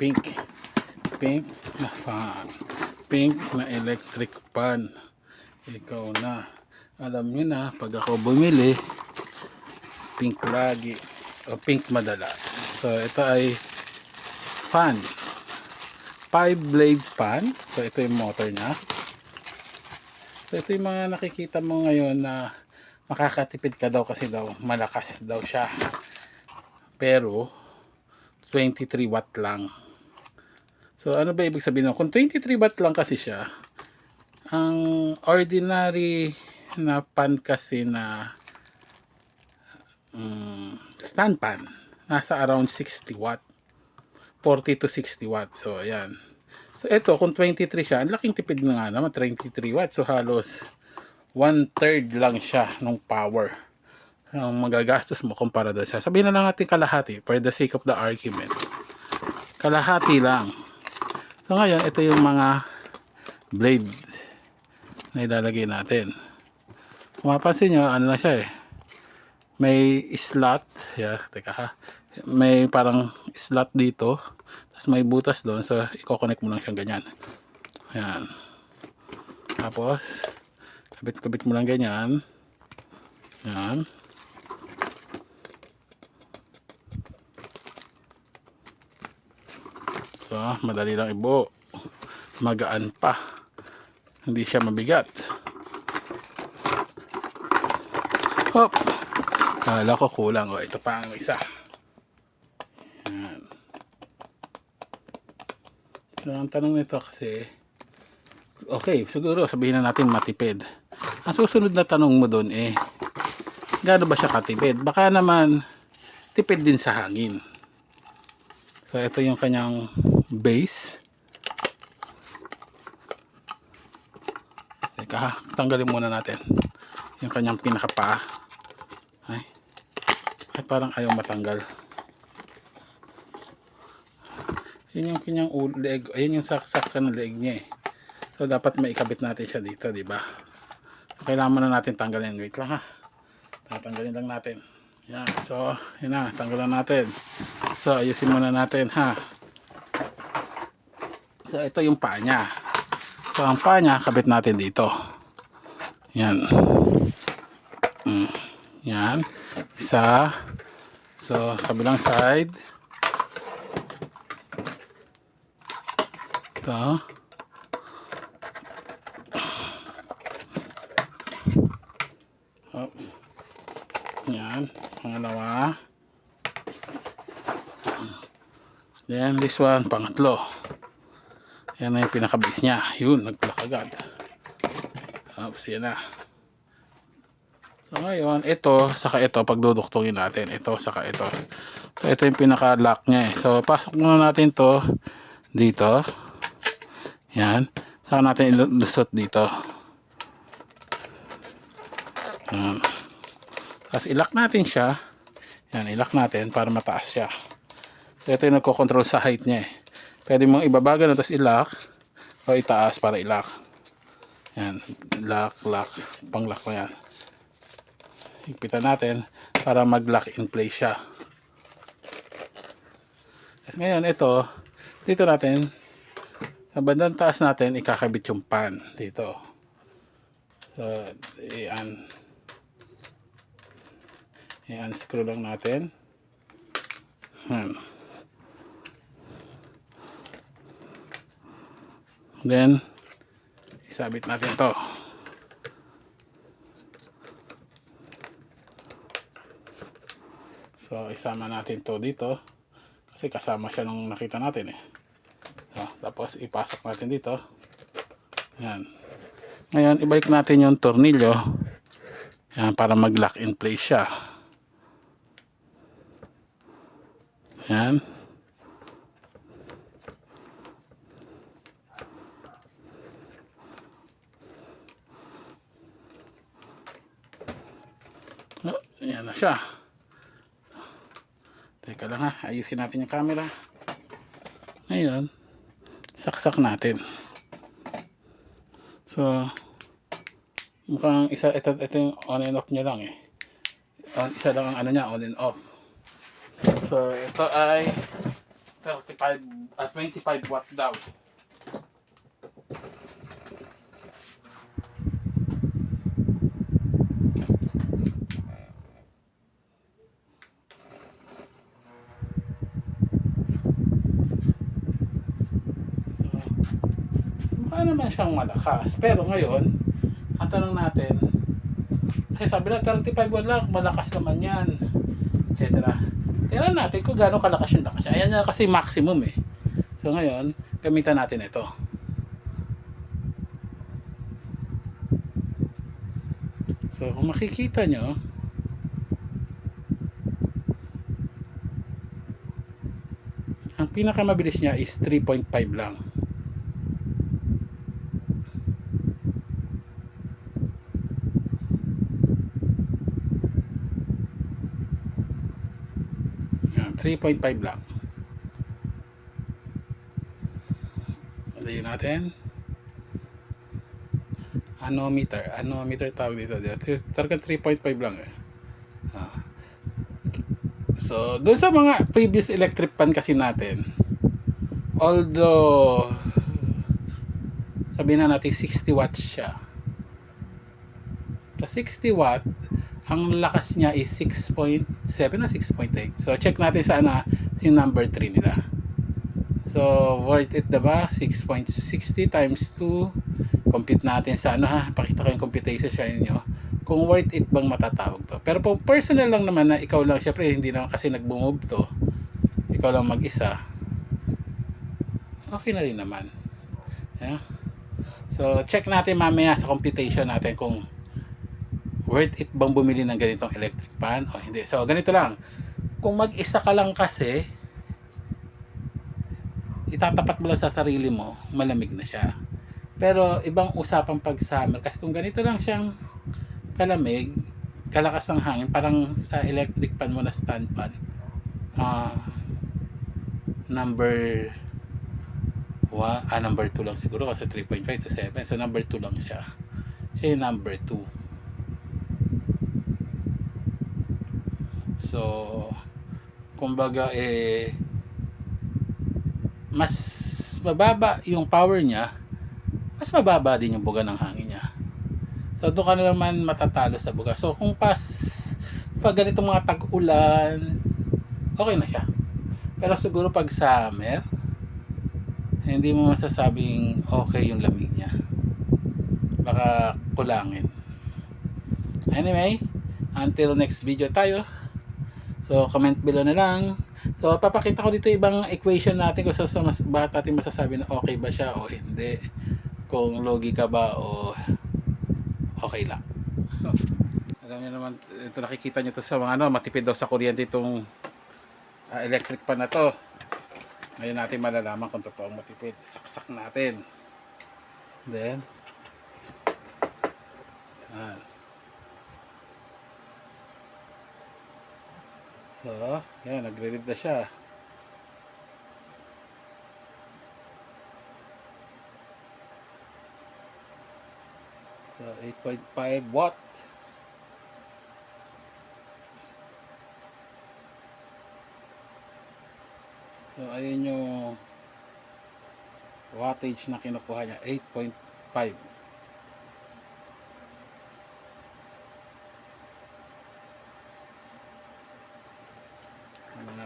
pink. Pink na fan. Pink na electric fan. Ikaw na. Alam nyo na, pag ako bumili, pink lagi. O pink madalas. So, ito ay fan. Five blade fan. So, ito yung motor niya. So, ito yung mga nakikita mo ngayon na makakatipid ka daw kasi daw malakas daw siya. Pero, 23 watt lang. So, ano ba ibig sabihin? Kung 23 watt lang kasi siya, ang ordinary na pan kasi na um, stand pan, nasa around 60 watt. 40 to 60 watt. So, ayan. So, ito, kung 23 siya, ang laking tipid na nga naman, 23 watts. So, halos one-third lang siya ng power ang magagastos mo kumpara doon sa. Sabihin na lang natin kalahati for the sake of the argument. Kalahati lang. So, ngayon, ito yung mga blade na ilalagay natin. Kung mapansin nyo, ano na siya eh. May slot. Yeah, teka ha. May parang slot dito. Tapos may butas doon. So, i-connect mo lang siyang ganyan. Ayan. Tapos, kabit-kabit mo lang ganyan. Ayan. So, madali lang ibuo. Magaan pa. Hindi siya mabigat. Hop! Kala ko kulang. O, ito pa ang isa. Yan. So, ang tanong nito kasi, okay, siguro sabihin na natin matipid. Ang susunod na tanong mo doon eh, gaano ba siya katipid? Baka naman, tipid din sa hangin. So, ito yung kanyang base. Teka tanggalin muna natin. Yung kanyang pinakapaa. Ay, ay parang ayaw matanggal. Yun yung kanyang leg, ayun yung saksak ng leg niya eh. So, dapat maikabit natin siya dito, di ba? So, kailangan muna natin tanggalin. Wait lang ha. Tatanggalin lang natin. Yan. So, yun na. Tanggalan natin. So, ayusin muna natin ha. So, ito yung paa niya. So, ang paa kabit natin dito. Yan. Mm. Yan. Isa. So, kabilang side. Ito. Oops. Yan. Pangalawa. Then this one, pangatlo. Yan na yung pinaka-base niya. Yun, nag-block agad. Oops, yan na. So ngayon, ito, saka ito, pagduduktungin natin. Ito, saka ito. So ito yung pinaka-lock niya eh. So pasok muna natin to dito. Yan. Saka natin ilusot dito. Yan. Tapos ilak natin siya. Yan, ilak natin para mataas siya. So, ito yung nagko-control sa height niya eh. Pwede mong ibabaga na tapos ilak o itaas para ilak. Yan, lock, lock, pang-lock mo yan. Higpitan natin para mag-lock in place siya. Tapos ngayon, ito, dito natin, sa bandang taas natin, ikakabit yung pan dito. So, iyan. I-unscrew lang natin. Hmm. Then, isabit natin to. So, isama natin to dito. Kasi kasama siya nung nakita natin eh. So, tapos, ipasok natin dito. Yan. Ngayon, ibalik natin yung tornilyo. Yan, para mag-lock in place siya. Yan. Oh, yan na siya. Teka lang ha, ayusin natin yung camera. Ngayon, saksak natin. So, mukhang isa, ito, ito yung on and off niya lang eh. On, isa lang ang ano niya, on and off. So, ito ay 35 at 25 watt daw. Mukha naman siyang malakas. Pero ngayon, ang tanong natin, kasi sabi na 35 watt lang, malakas naman yan. Etc. Tingnan natin kung gaano kalakas yung lakas. niya. Ayan na kasi maximum eh. So ngayon, gamitan natin ito. So kung makikita nyo, ang pinakamabilis niya is 3.5 lang. Yan, 3.5 lang. Alayin natin. Anometer. Anometer tawag dito. Talagang 3.5 lang eh. Ah. So, doon sa mga previous electric pan kasi natin, although sabihin na natin 60 watts siya. Sa 60 watt, ang lakas niya is 6.7 o 6.8. So, check natin sa ano, yung number 3 nila. So, worth it diba? 6.60 times 2. Compute natin sa ano ha. Pakita ko yung computation sa inyo. Kung worth it bang matatawag to. Pero kung personal lang naman na ikaw lang, syempre hindi naman kasi nag-move to. Ikaw lang mag-isa. Okay na rin naman. Yeah. So, check natin mamaya sa computation natin kung worth it bang bumili ng ganitong electric pan o hindi. So, ganito lang. Kung mag-isa ka lang kasi, itatapat mo lang sa sarili mo, malamig na siya. Pero, ibang usapan pag summer. Kasi kung ganito lang siyang kalamig, kalakas ng hangin, parang sa electric pan mo na stand pan, ah, number wa, ah, number 2 lang siguro kasi 3.5 to 7. So, number 2 lang siya. Siya yung number 2. So, kumbaga eh mas mababa yung power niya, mas mababa din yung buga ng hangin niya. So, doon ka na naman matatalo sa buga. So, kung pas, pag ganitong mga tag-ulan, okay na siya. Pero siguro pag summer, hindi mo masasabing okay yung lamig niya. Baka kulangin. Anyway, until next video tayo. So, comment below na lang. So, papakita ko dito ibang equation natin kung sa, sa mas, bakit natin masasabi na okay ba siya o hindi. Kung logi ka ba o okay lang. So, alam niyo naman, ito nakikita niyo to sa mga ano, matipid daw sa kuryente itong ah, electric pan na to. Ngayon natin malalaman kung totoong matipid. Saksak natin. Then, yan. So, yan, nagre-read na siya. So, 8.5 watt. So, ayun yung wattage na kinukuha niya, 8.5.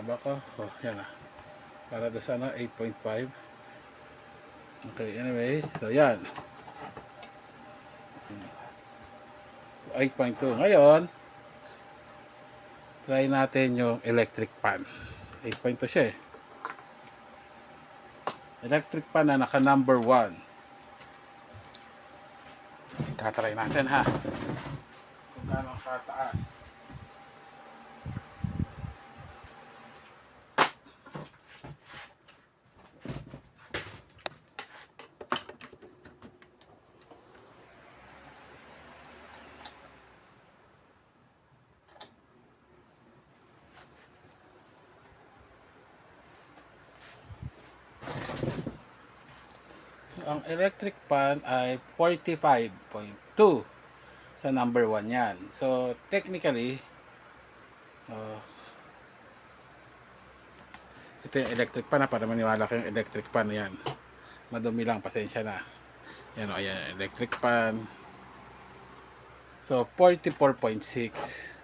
Ano nga ba ko? Oh, yan ah. Para doon sana 8.5. Okay, anyway. So, yan. 8.2. Ngayon, try natin yung electric pan. 8.2 siya eh. Electric pan na naka number 1. Katry natin ha. Kung gaano kataas. Ang electric pan ay 45.2 sa number 1 yan. So, technically, uh, Ito yung electric pan na para maniwala kayong electric pan yan. Madumi lang, pasensya na. Yan o, ayan, electric pan. So, 44.6.